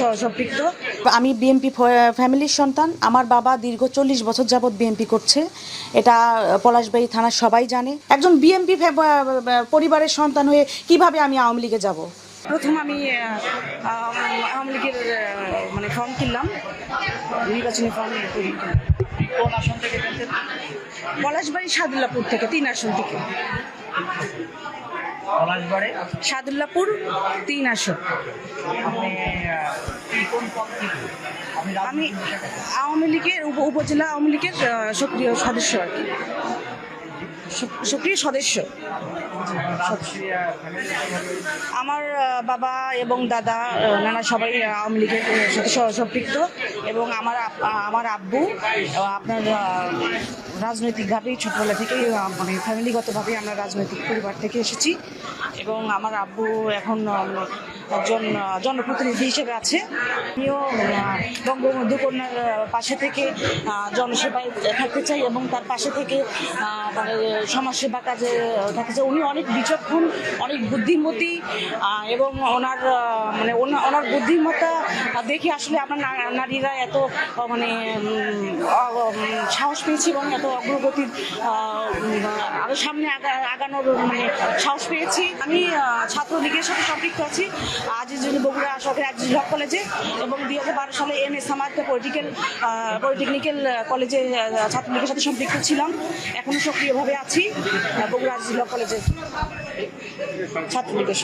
সাথে সম্পৃক্ত আমি বিএমপি ফ্যামিলির সন্তান। আমার বাবা দীর্ঘ চল্লিশ বছর যাবৎ বিএমপি করছে। এটা পলাশবাড়ি থানার সবাই জানে। একজন বিএমপি পরিবারের সন্তান হয়ে কীভাবে আমি আওয়ামী লীগে যাব? প্রথম আমি আওয়ামী লীগের মানে ফর্ম কিনলাম নির্বাচনী ফর্ম পলাশবাড়ি সাদুল্লাপুর থেকে তিন আসন থেকে। পলাশবাড়ে সাদুল্লাপুর তিন আসন। আমি আওয়ামী লীগের উপজেলা আওয়ামী লীগের সক্রিয় সদস্য আর কি। সক্রিয় সদস্য? আমার বাবা এবং দাদা নানা সবাই আওয়ামী লীগের সাথে সম্পৃক্ত এবং আমার আমার আব্বু আপনার রাজনৈতিকভাবেই ছোটবেলা থেকেই মানে ফ্যামিলিগতভাবেই আমরা রাজনৈতিক পরিবার থেকে এসেছি এবং আমার আব্বু এখন একজন জনপ্রতিনিধি হিসেবে আছে। আমিও বঙ্গবন্ধু কন্যার পাশে থেকে জনসেবায় থাকতে চাই এবং তার পাশে থেকে মানে সমাজসেবা কাজে থাকতে চাই। উনি অনেক বিচক্ষণ অনেক বুদ্ধিমতী এবং ওনার মানে ওনা- ওনার বুদ্ধিমত্তা দেখে আসলে আমরা নারীরা এত মানে সাহস পেয়েছি এবং এত অগ্রগতির আহ, উম, আরও সামনে আগানোর মানে সাহস পেয়েছি। আমি ছাত্রলীগের সাথে সম্পৃক্ত আছি। আজিজুল বগুড়া সরকারি আজিজুল হক কলেজে এবং দুই হাজার বারো সালে M S Samad political polytechnical কলেজে ছাত্রলীগের সাথে সম্পৃক্ত ছিলাম। এখনও সক্রিয়ভাবে আছি বগুড়া আজিজুল হক কলেজে। ছাত্রলীগের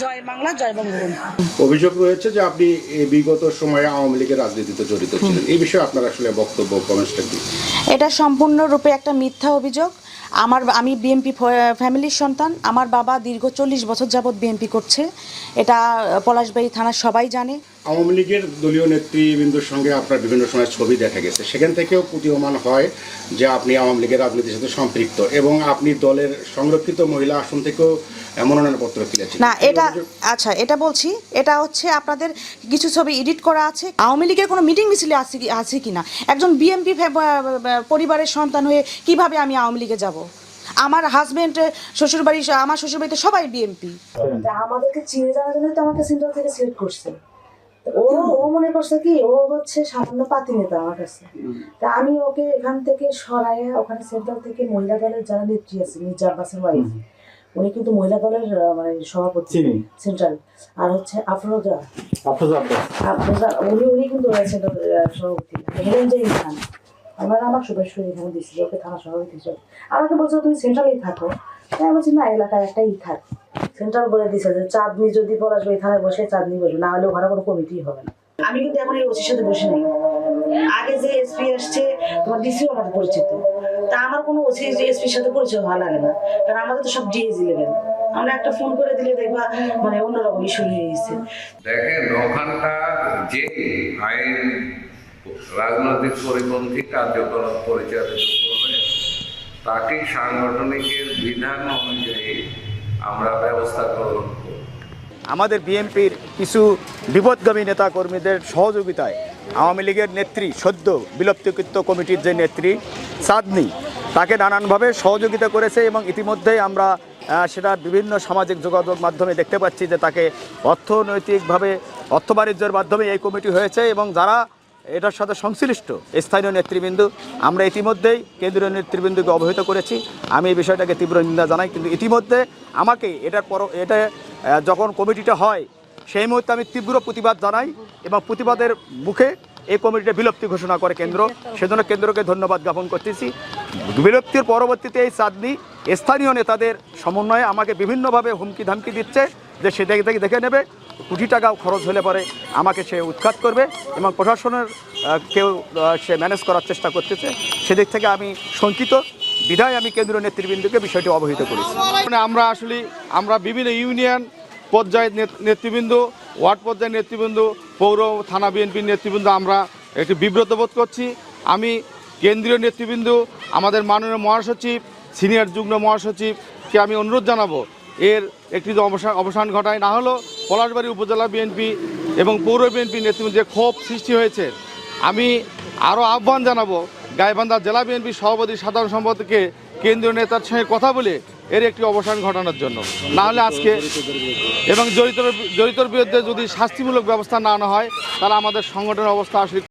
জয় বাংলা জয় বঙ্গবন্ধু। অভিযোগ রয়েছে যে আপনি বিগত সময়ে আওয়ামী লীগের রাজনীতিতে জড়িত ছিলেন। এই বিষয়ে আপনার আসলে বক্তব্য কমেন্টসটা কি? এটা সম্পূর্ণরূপে একটা মিথ্যা অভিযোগ। আমার আমি বিএমপি ফ্যামিলির সন্তান। আমার বাবা দীর্ঘ চল্লিশ বছর যাবৎ বিএমপি করছে। এটা পলাশবাড়ি থানার সবাই জানে। আওয়ামী লীগের দলীয় নেতৃবৃন্দর সঙ্গে আপনার বিভিন্ন সময় ছবি দেখা গেছে। সেখান থেকেও প্রতীয়মান হয় যে আপনি আওয়ামী লীগের রাজনীতির সাথে সম্পৃক্ত এবং আপনি দলের সংরক্ষিত মহিলা আসন থেকেও মনোনয়নপত্র না এটা আচ্ছা এটা বলছি এটা হচ্ছে আপনাদের কিছু ছবি এডিট করা আছে। আওয়ামী লীগের কোনো মিটিং মিছিলে আছে কি আছে কি না একজন বিএমপি পরিবারের সন্তান হয়ে কীভাবে আমি আওয়ামী লীগে যাব? আমার হাজবেন্ড শ্বশুরবাড়ি আমার শ্বশুরবাড়িতে সবাই বিএমপি আমাদেরকে চিনে জানার জন্য তো আমাকে সেন্ট্রাল থেকে সিলেক্ট করছে। ও ও মনে করছে কি ও হচ্ছে সামান্য পাতি নেতা আমার কাছে। তা আমি ওকে এখান থেকে সরাইয়া ওখানে সেন্ট্রাল থেকে মহিলা দলের যারা নেত্রী আছে মির্জা আব্বাসের ওয়াইফ উনি কিন্তু মহিলা দলের মানে সভাপতি সেন্ট্রাল আর হচ্ছে আফরোজা। আফরোজা আফরোজা উনি উনি কিন্তু সেন্ট্রাল সভাপতি। হেলেন যে খান। আমরা আমার শুভেচ্ছা এখানে দিচ্ছি ওকে থানা সভাপতি হিসেবে। আমাকে বলছো, তুমি সেন্ট্রালেই থাকো। তাই বলছি, না এলাকায় একটা ই থাক। সেন্ট্রাল বলে দিছে যে, চাঁদনি যদি পলাশবে এখানে বসে চাঁদনি বসবে, না হলে ওখানে কোনো কমিটি হবে না। আমি কিন্তু এখন এই ওসির সাথে বসে নাই। আগে যে এসপি আসছে, তোমার ডিসিও আমার পরিচিত। তা আমার কোনো ওসি এসপির সাথে পরিচয় ভালো লাগে না। কারণ আমাদের তো সব ডিএজি লেভেল আমরা একটা ফোন করে দিলে দেখবা মানে অন্যরকম ইস্যু হয়ে গেছে। দেখেন, ওখানটা যে আইন রাজনৈতিক পরিপন্থী কার্যকলাপ পরিচালিত করবে। তাকে সাংগঠনিকের বিধান অনুযায়ী আমরা ব্যবস্থা গ্রহণ আমাদের বিএনপির কিছু বিপদগামী নেতাকর্মীদের সহযোগিতায় আওয়ামী লীগের নেত্রী, সদ্য বিলুপ্তকৃত কমিটির যে নেত্রী চাঁদনি তাকে নানানভাবে সহযোগিতা করেছে এবং ইতিমধ্যেই আমরা সেটা বিভিন্ন সামাজিক যোগাযোগ মাধ্যমে দেখতে পাচ্ছি যে তাকে অর্থনৈতিকভাবে, অর্থ বাণিজ্যের মাধ্যমে এই কমিটি হয়েছে এবং যারা এটার সাথে সংশ্লিষ্ট স্থানীয় নেতৃবৃন্দ, আমরা ইতিমধ্যেই কেন্দ্রীয় নেতৃবৃন্দকে অবহিত করেছি। আমি এই বিষয়টাকে তীব্র নিন্দা জানাই, কিন্তু ইতিমধ্যে আমাকে পর এটা যখন কমিটিটা হয়, সেই মুহূর্তে আমি তীব্র প্রতিবাদ জানাই এবং প্রতিবাদের মুখে এই কমিটিটা বিলুপ্তি ঘোষণা করে কেন্দ্র। সেজন্য কেন্দ্রকে ধন্যবাদ জ্ঞাপন করতেছি। বিলুপ্তির পরবর্তীতে এই চাঁদনি স্থানীয় নেতাদের সমন্বয়ে আমাকে বিভিন্নভাবে হুমকি ধামকি দিচ্ছে যে সে দেখে দেখে দেখে নেবে। কোটি টাকাও খরচ হলে পরে আমাকে সে উৎখাত করবে এবং প্রশাসনের কেউ সে ম্যানেজ করার চেষ্টা করতেছে। সেদিক থেকে আমি শঙ্কিত। বিধায় আমি কেন্দ্রীয় নেতৃবৃন্দকে বিষয়টি অবহিত করেছি। মানে আমরা আসলে, আমরা বিভিন্ন ইউনিয়ন পর্যায়ের নেতৃবৃন্দ, ওয়ার্ড পর্যায়ের নেতৃবৃন্দ, পৌর, থানা বিএনপির নেতৃবৃন্দ, আমরা একটু বিব্রত বোধ করছি। আমি কেন্দ্রীয় নেতৃবৃন্দ, আমাদের মাননীয় মহাসচিব, সিনিয়র যুগ্ম মহাসচিবকে আমি অনুরোধ জানাব, এর একটি অবসান অবসান ঘটায়, না হলেও পলাশবাড়ি উপজেলা বিএনপি এবং পৌর বিএনপি নেতৃবৃন্দ যে ক্ষোভ সৃষ্টি হয়েছে। আমি আরও আহ্বান জানাব, গাইবান্ধা জেলা বিএনপি সভাপতি সাধারণ সম্পাদককে, কেন্দ্রীয় নেতার সঙ্গে কথা বলে এর একটি অবসান ঘটানোর জন্য। না হলে আজকে এবং জড়িত জড়িতর বিরুদ্ধে যদি শাস্তিমূলক ব্যবস্থা না নেওয়া হয়, তাহলে আমাদের সংগঠনের অবস্থা আসলে